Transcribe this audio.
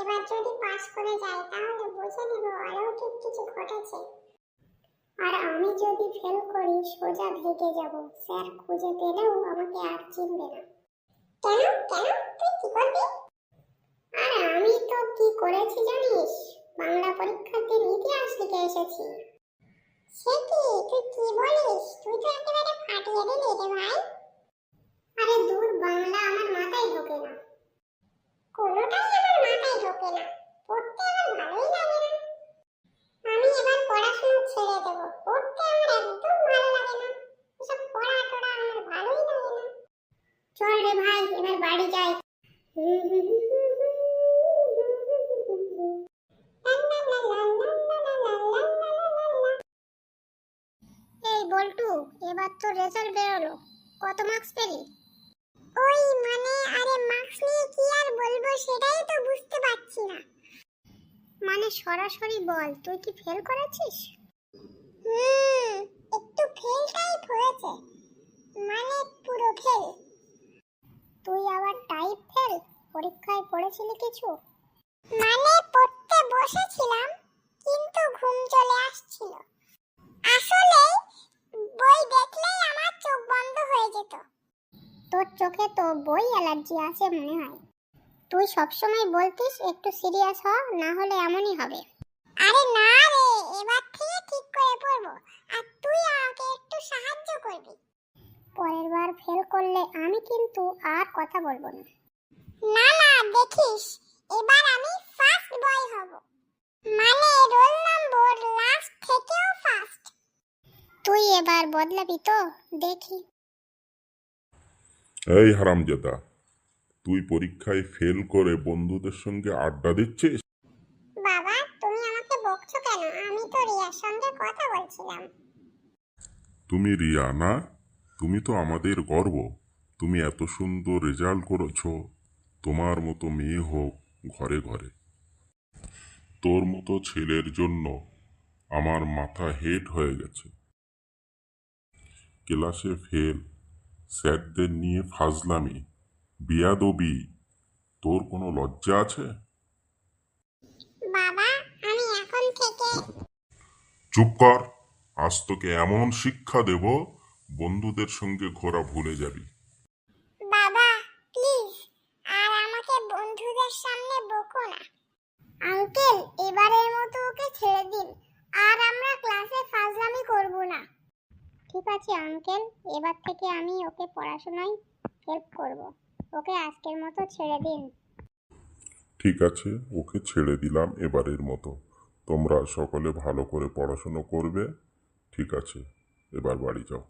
এবার যদি পাস করে যাই, তাহলে বুঝে নেব অলৌকিক কিছু ঘটেছে। আর আমি যদি ফেল করি, সোজা ভেগে যাব। স্যার খুঁজে পেলেও আমাকে আর চিনবে না। কেন? কেন? তুই কি করবি? আর আমি তো কি করেছি জানিস? বাংলা পরীক্ষার দিন ইতিহাস লিখে এসেছি। সে কি? তুই কি বলিস? তুই তো একেবারে ফাটিয়ে দিলি রে ভাই আরে দূর বাংলা আমার মাথায় ঢোকে না কোনোটাই আমার মাথায় ঢোকে না পড়তে আমার ভালোই লাগে না আমি এবার পড়াশোনা ছেড়ে দেবো পড়তে আমার একদম ভালো লাগে না এসব পড়া টড়া আমার ভালোই লাগে না চল রে ভাই, এবার বাড়ি যাই। এই বল্টু, এবার তো রেজাল্ট বেরোলো। কত মার্কস পেলি? ওই মানে আরে মার্কস নিয়ে কি আর বলব সেটাই তো বুঝতে পারছি না। মানে সরাসরি বল, তুই কি ফেল করেছিস? হুম, একটু ফেল টাইপ হয়েছে। মানে পুরো ফেল টাইপ ফেল পরীক্ষায় পড়েছিলি কিছু? মানে পড়তে বসেছিলাম, কিন্তু ঘুম চলে আসছিল। আসলে বই দেখলেই আমার চোখ বন্ধ হয়ে যেত। তোর চোখে তো বই অ্যালার্জি আছে মনে হয়। তুই সবসময় বলতিস একটু সিরিয়াস হ, না হলে এমনই হবে। আরে না রে, এবার থেকে ঠিক করে পড়ব আর তুই আমাকে একটু সাহায্য করবি পরের বার ফেল করলে আমি কিন্তু আর কথা বলব না। না না দেখিস এবার আমি ফার্স্ট বয় হব। মানে রোল নম্বর লাস্ট থেকেও ফার্স্ট তুই এবার বদলাবি তো দেখি। এই হারামজাদা তুই পরীক্ষায় ফেল করে বন্ধুদের সঙ্গে আড্ডা দিচ্ছিস? বাবা তুমি আমাকে বকছো কেন? আমি তো রিয়ার সঙ্গে কথা বলছিলাম। তুমি রিয়া না তুমি তো আমাদের গর্ব। তুমি এত সুন্দর রেজাল্ট করেছ। তোমার মতো মেয়ে হোক ঘরে ঘরে। তোর মতো ছেলের জন্য আমার মাথা হেট হয়ে গেছে। ক্লাসে ফেল স্যারদের নিয়ে ফাজলামি বিয়াদবি। তোর কোনো লজ্জা আছে? বাবা আমি এখন থেকে চুপ কর। আজ তোকে এমন শিক্ষা দেব বন্ধুদের সঙ্গে ঘোরা ভুলে যাবি বাবা প্লিজ আর আমাকে বন্ধুদের সামনে বকো না আঙ্কেল, এবারের মতো ওকে ছেড়ে দিন। আর আমরা ক্লাসে ফাজলামি করব না। ঠিক আছে, আঙ্কেল, এবার থেকে আমি ওকে পড়াশোনায় হেল্প করব। ওকে আজকের মতো ছেড়ে দিন। ঠিক আছে, ওকে ছেড়ে দিলাম এবারের মতো। তোমরা সকলে ভালো করে পড়াশুনো করবে। ঠিক আছে, এবার বাড়ি যাও।